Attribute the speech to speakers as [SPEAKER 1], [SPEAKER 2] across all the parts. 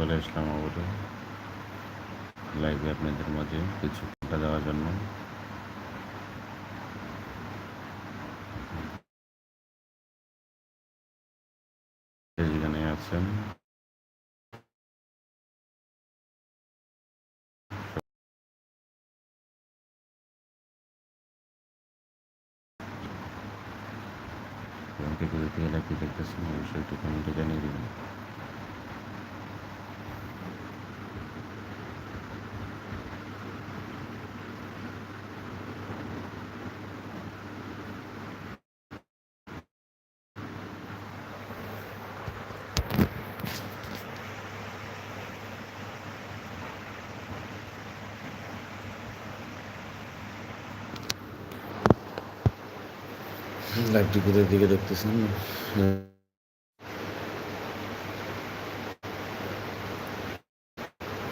[SPEAKER 1] চলে আসলাম আবারও। লাইভে আপনাদের মাঝে কিছু ঘণ্টা দেওয়ার জন্য। যেখানে আছেন। থেকে লাইভটি দেখতেছেন, অবশ্যই একটু কমেন্টে জানিয়ে দেবেন। লাইভটি কোথার দিকে দেখতেছেন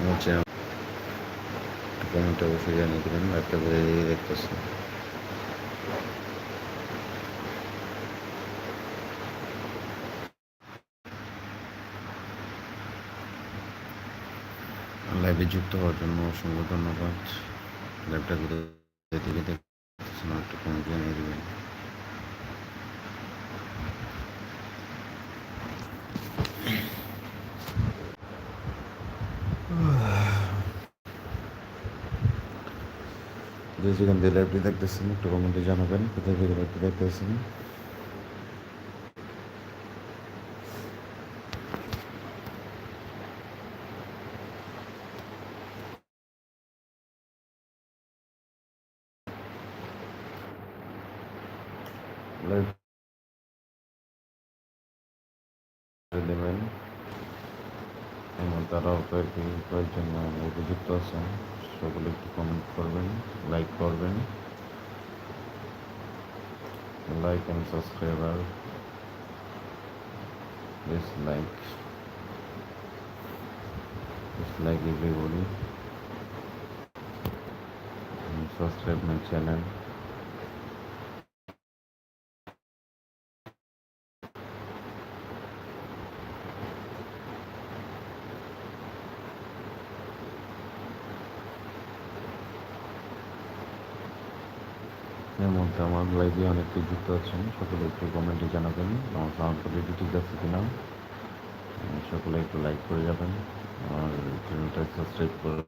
[SPEAKER 1] আমার চ্যানেল কমেন্টে অবশ্যই জানিয়ে দেবেন লাইভটা কোথায় দেখতেছেন লাইভে যুক্ত হওয়ার জন্য অসংখ্য ধন্যবাদ। কোথায় দিকে দেখতেছেন একটা কমেন্ট জানিয়ে দেবেন। যে যেখান থেকে লাইভটি দেখতেছেন একটু কমেন্টে জানাবেন কোথায় থেকে লাইভটি দেখতেছেন? লাইভ দেবেন এবং তারাও কয়েকটি কয়েকজন উপযুক্ত আছেন সকলে একটু কমেন্ট করবেন লাইক করবেন। Like and subscriber please like please like everybody and subscribe my channel এর মধ্যে আমার লাইভে অনেকে যুক্ত আছেন, সকলে একটু কমেন্টে জানাবেন, আমার সাউন্ড কোয়ালিটি ঠিক আছে কিনা? সকলে একটু লাইক করে যাবেন আর চ্যানেলটা সাবস্ক্রাইব করে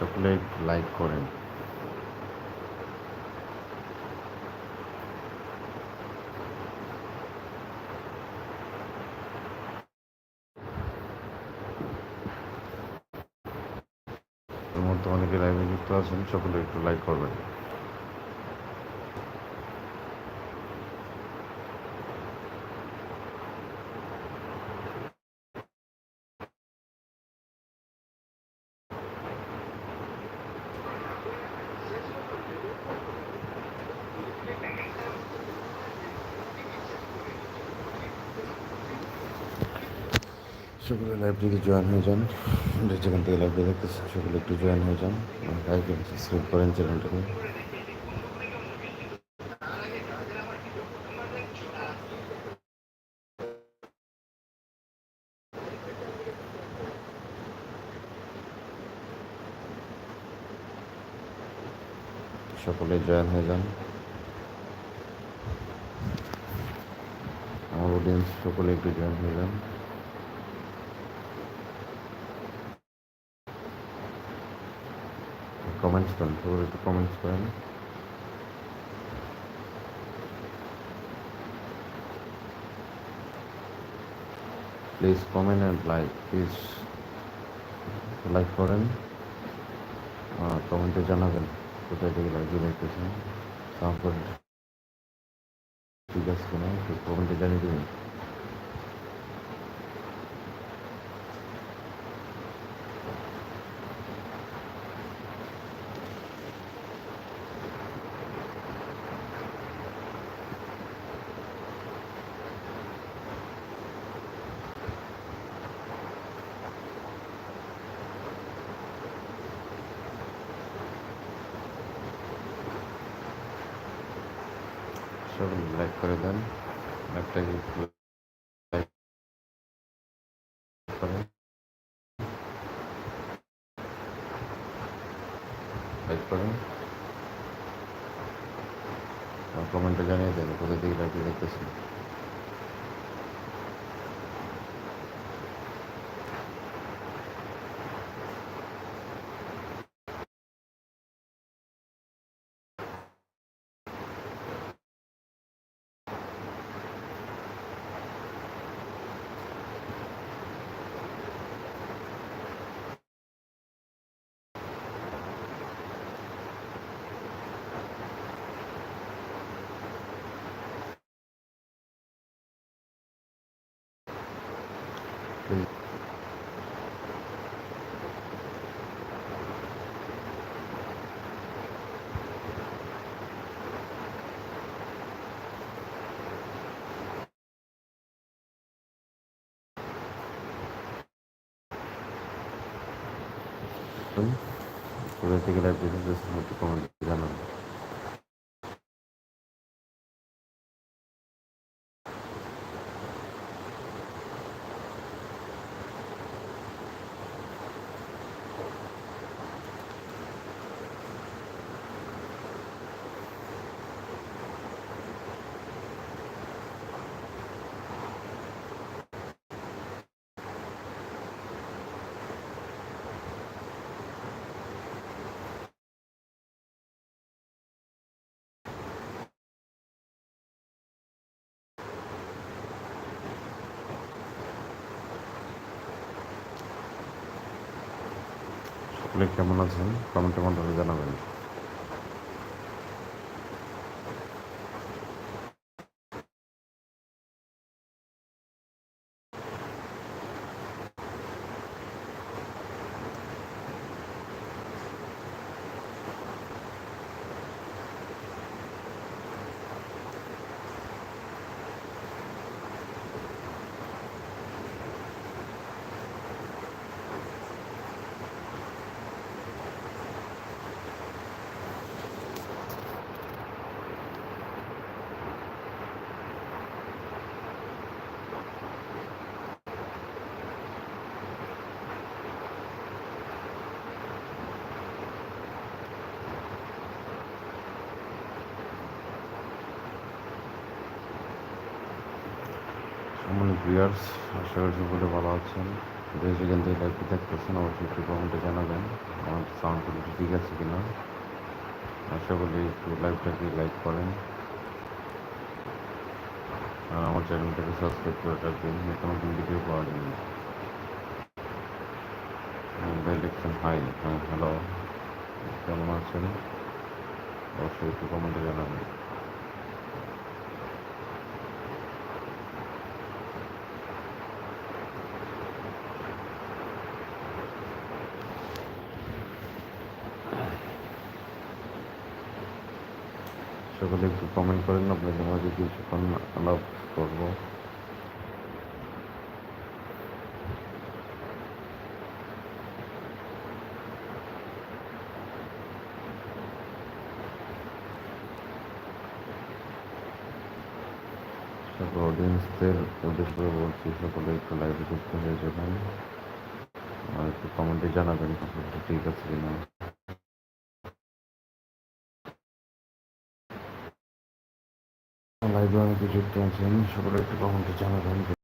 [SPEAKER 1] সকলে লাইক করেন। মধ্যে অনেকে লাইভে যুক্ত আছেন সকলে একটু লাইক করবেন। সকলে লাইব্রেরিতে জয়েন হয়ে যান? যেখান থেকে লাইব্রেরি দেখতেছেন, সকলে একটু জয়েন হয়ে যান। লাইক এবং সাবস্ক্রাইব করেন চ্যানেলটাকে। সকলে জয়েন হয়ে যান। আমার অডিয়েন্স সকলে একটু জয়েন হয়ে যান। কমেন্টস করেন সকলে একটু কমেন্টস করেন please comment and like please like করেন। কমেন্টে জানাবেন কোথায় থেকে লাইভে দেখতেছেন ঠিক আছে কমেন্টে জানিয়ে দেবেন। সব লাইক করে দেন। লাইকটাকে লাইক করেন লাইক করেন। কমেন্টে জানিয়ে দেন, কোথা থেকে লাইভটি দেখতেছেন। কোথা থেকে লাইভটি দেখতেছেন একটু কমেন্টে জানাবেন সকলে কেমন আছেন? কমেন্টের মাধ্যমে জানাবেন। ভিউয়ার্স আশা করি সকলে ভালো আছেন। যে যেখান থেকে লাইভটি দেখতেছেন অবশ্যই একটু কমেন্টে জানাবেন। আমার সাউন্ড কোয়ালিটি ঠিক আছে কিনা? আশা করি একটু লাইভটাকে লাইক করেন। আর আমার চ্যানেলটাকে সাবস্ক্রাইব করে রাখবেন নতুন নতুন ভিডিও পাওয়ার জন্য ইলেকশন হাই হ্যাঁ হ্যালো কেমন আছেন? অবশ্যই একটু কমেন্টে জানাবেন। সকলে একটু কমেন্ট করেন, আপনাদের মাঝে কিছুক্ষণ আলাপ করব। সকল অডিয়েন্সদের উদ্দেশ্য করে বলছি, সকলে একটু লাইভে যুক্ত হয়ে যাবেন। আর একটু কমেন্টে জানাবেন, ঠিক আছে কিনা। লাইভে কিছু টেনশন সকলে একটু কমেন্টে জানাবেন।